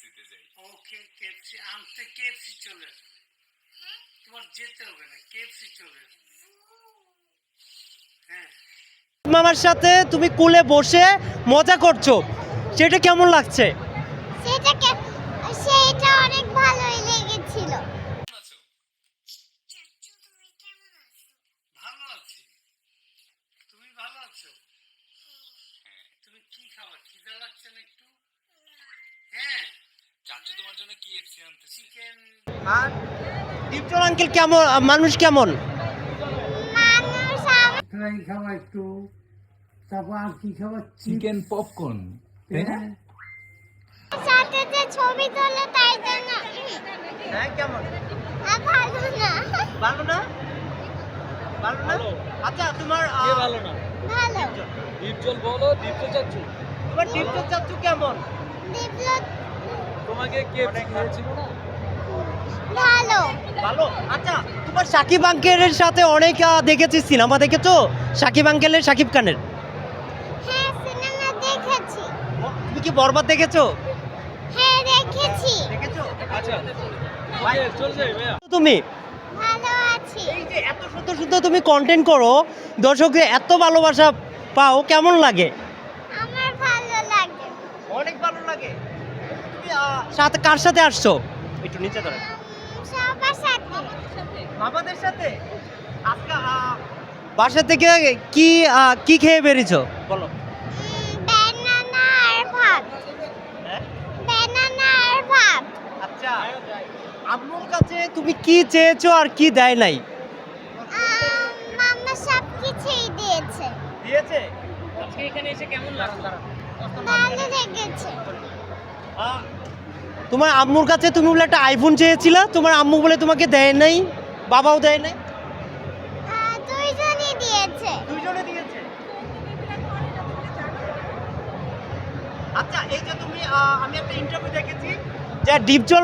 কেএফসিতে যাই ওকে কেএফসি আনতে কেএফসি চলে তোমার যেতে হবে না কেএফসি চলে হ্যাঁ। মামার সাথে তুমি কুলে বসে মজা করছ সেটা কেমন লাগছে? সেটাকে সেইটা অনেক ভালোই লেগেছিল। ভালো আছি। তুমি ভালো আছো? তুমি কি খাবার খিদা লাগছে না একটু হ্যাঁ চাচু তোমার জন্য কেএফসি আনতেছি চিকেন আর দীপজল আঙ্কেল কেমন মানুষ কেমন? ফ্রাই খাওয়া একটু। তারপর আর কি খাবার চিকেন পপকর্ন তাই না? সাথে যে ছবি তোলে তাই জন্য হ্যাঁ কেমন? ভালো না। ভালো না? ভালো না? আচ্ছা তোমার ভালো না? ভালো। দীপজল। বলো দীপ্ত চাচ্ছু তোমার দীপজল চাচ্ছু কেমন? বিপ্লব তোমাকে কে খেয়েছিল না ভালো। ভালো। আচ্ছা তোমার সাকিব আঙ্কেলের সাথে অনেক দেখেছি সিনেমা দেখেছ? সাকিব আঙ্কেলের সাকিব খানের? হ্যাঁ সিনেমা দেখেছি। তুমি কি বরবাদ দেখেছ? হ্যাঁ দেখেছি। দেখেছ? আচ্ছা। চল তুমি? ভালো আছি। এই যে এত সুন্দর সুন্দর তুমি কন্টেন্ট করো দর্শকদের এত ভালোবাসা পাও কেমন লাগে আমার ভালো লাগে অনেক ভালো লাগে তুমি আহ, সাথে কার সাথে আসছো? একটু নিচে ধরে সাথে। বাবাদের সাথে? আজকে বাসা থেকে কি কি খেয়ে বেরিয়েছো? বলো। ব্যানানা আর ভাত। হ্যাঁ? ব্যানানা আর ভাত। আচ্ছা। আম্মুর কাছে তুমি কি চেয়েছো আর কি দেয় নাই? মাম্মা সব কিছুই দিয়েছে। দিয়েছে? আজকে এখানে এসে কেমন লাগল? ভালো লেগেছে। তোমার আম্মুর কাছে তুমি বলে একটা আইফোন চেয়েছিলা তোমার আম্মু বলে তোমাকে দেয় নাই বাবাও দেয় নাই। দিয়েছে। আচ্ছা এই যে তুমি আমি একটা ইন্টারভিউ দেখেছি যে ডিপজল